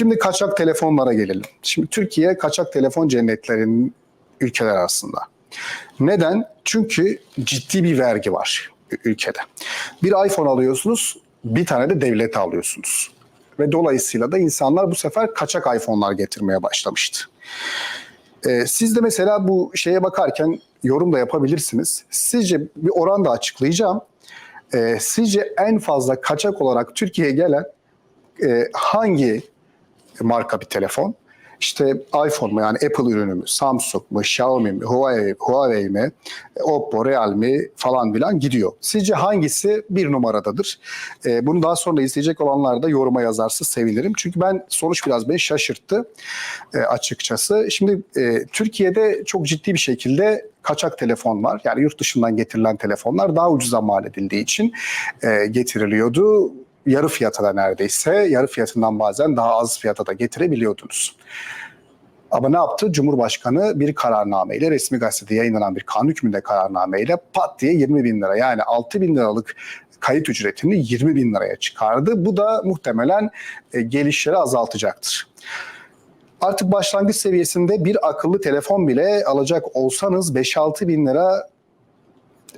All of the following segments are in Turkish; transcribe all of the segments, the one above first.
Şimdi kaçak telefonlara gelelim. Şimdi Türkiye kaçak telefon cennetlerinin ülkeler arasında. Neden? Çünkü ciddi bir vergi var ülkede. Bir iPhone alıyorsunuz, bir tane de devlete alıyorsunuz. Ve dolayısıyla da insanlar bu sefer kaçak iPhone'lar getirmeye başlamıştı. Ee, siz de mesela bu şeye bakarken yorum da yapabilirsiniz. Sizce bir oran da açıklayacağım. Ee, sizce en fazla kaçak olarak Türkiye'ye gelen e, hangi marka bir telefon? İşte iPhone mu yani Apple ürünü mü, Samsung mu, Xiaomi mi, Huawei, Huawei mi, Oppo, Realme falan filan gidiyor. Sizce hangisi bir numaradadır? Ee, bunu daha sonra izleyecek olanlar da yoruma yazarsa sevinirim. Çünkü ben sonuç biraz beni şaşırttı e, açıkçası. Şimdi e, Türkiye'de çok ciddi bir şekilde kaçak telefon var. Yani yurt dışından getirilen telefonlar daha ucuza mal edildiği için e, getiriliyordu yarı fiyata da neredeyse, yarı fiyatından bazen daha az fiyata da getirebiliyordunuz. Ama ne yaptı? Cumhurbaşkanı bir kararnameyle, resmi gazetede yayınlanan bir kanun hükmünde kararnameyle pat diye 20 bin lira yani 6 bin liralık kayıt ücretini 20 bin liraya çıkardı. Bu da muhtemelen e, gelişleri azaltacaktır. Artık başlangıç seviyesinde bir akıllı telefon bile alacak olsanız 5-6 bin lira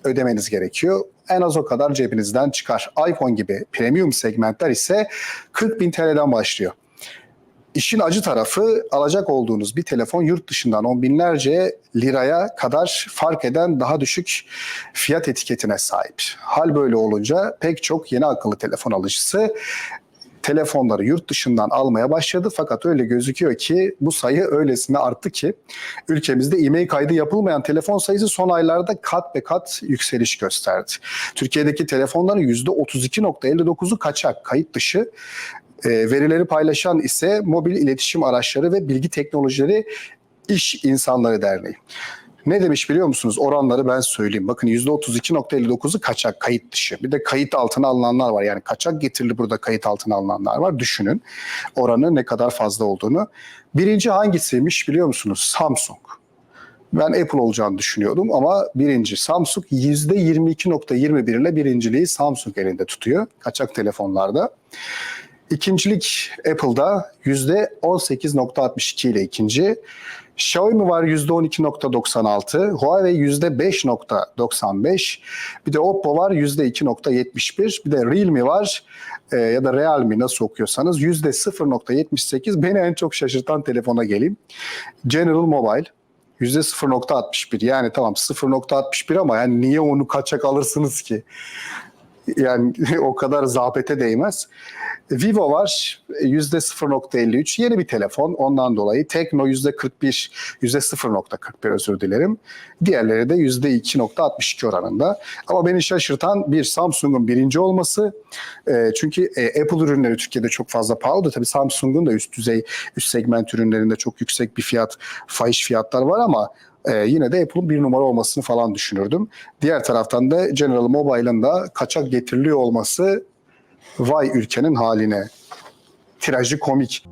ödemeniz gerekiyor. En az o kadar cebinizden çıkar. iPhone gibi premium segmentler ise 40 bin TL'den başlıyor. İşin acı tarafı alacak olduğunuz bir telefon yurt dışından on binlerce liraya kadar fark eden daha düşük fiyat etiketine sahip. Hal böyle olunca pek çok yeni akıllı telefon alıcısı telefonları yurt dışından almaya başladı. Fakat öyle gözüküyor ki bu sayı öylesine arttı ki ülkemizde e-mail kaydı yapılmayan telefon sayısı son aylarda kat be kat yükseliş gösterdi. Türkiye'deki telefonların %32.59'u kaçak, kayıt dışı. E, verileri paylaşan ise Mobil İletişim Araçları ve Bilgi Teknolojileri İş İnsanları Derneği. Ne demiş biliyor musunuz? Oranları ben söyleyeyim. Bakın %32.59'u kaçak, kayıt dışı. Bir de kayıt altına alınanlar var. Yani kaçak getirilip burada kayıt altına alınanlar var. Düşünün oranı ne kadar fazla olduğunu. Birinci hangisiymiş biliyor musunuz? Samsung. Ben Apple olacağını düşünüyordum ama birinci Samsung %22.21 ile birinciliği Samsung elinde tutuyor kaçak telefonlarda. İkincilik Apple'da %18.62 ile ikinci. Xiaomi var %12.96, Huawei %5.95, bir de Oppo var %2.71, bir de Realme var e, ya da Realme nasıl okuyorsanız %0.78. Beni en çok şaşırtan telefona geleyim. General Mobile %0.61 yani tamam 0.61 ama yani niye onu kaçak alırsınız ki? Yani o kadar zafete değmez. Vivo var %0.53 yeni bir telefon ondan dolayı. Tekno %41 %0.41 özür dilerim. Diğerleri de %2.62 oranında. Ama beni şaşırtan bir Samsung'un birinci olması. E, çünkü e, Apple ürünleri Türkiye'de çok fazla pahalı. Tabii Samsung'un da üst düzey üst segment ürünlerinde çok yüksek bir fiyat fahiş fiyatlar var ama ee, yine de Apple'ın bir numara olmasını falan düşünürdüm. Diğer taraftan da General Mobile'ın da kaçak getiriliyor olması vay ülkenin haline. Tirajı komik.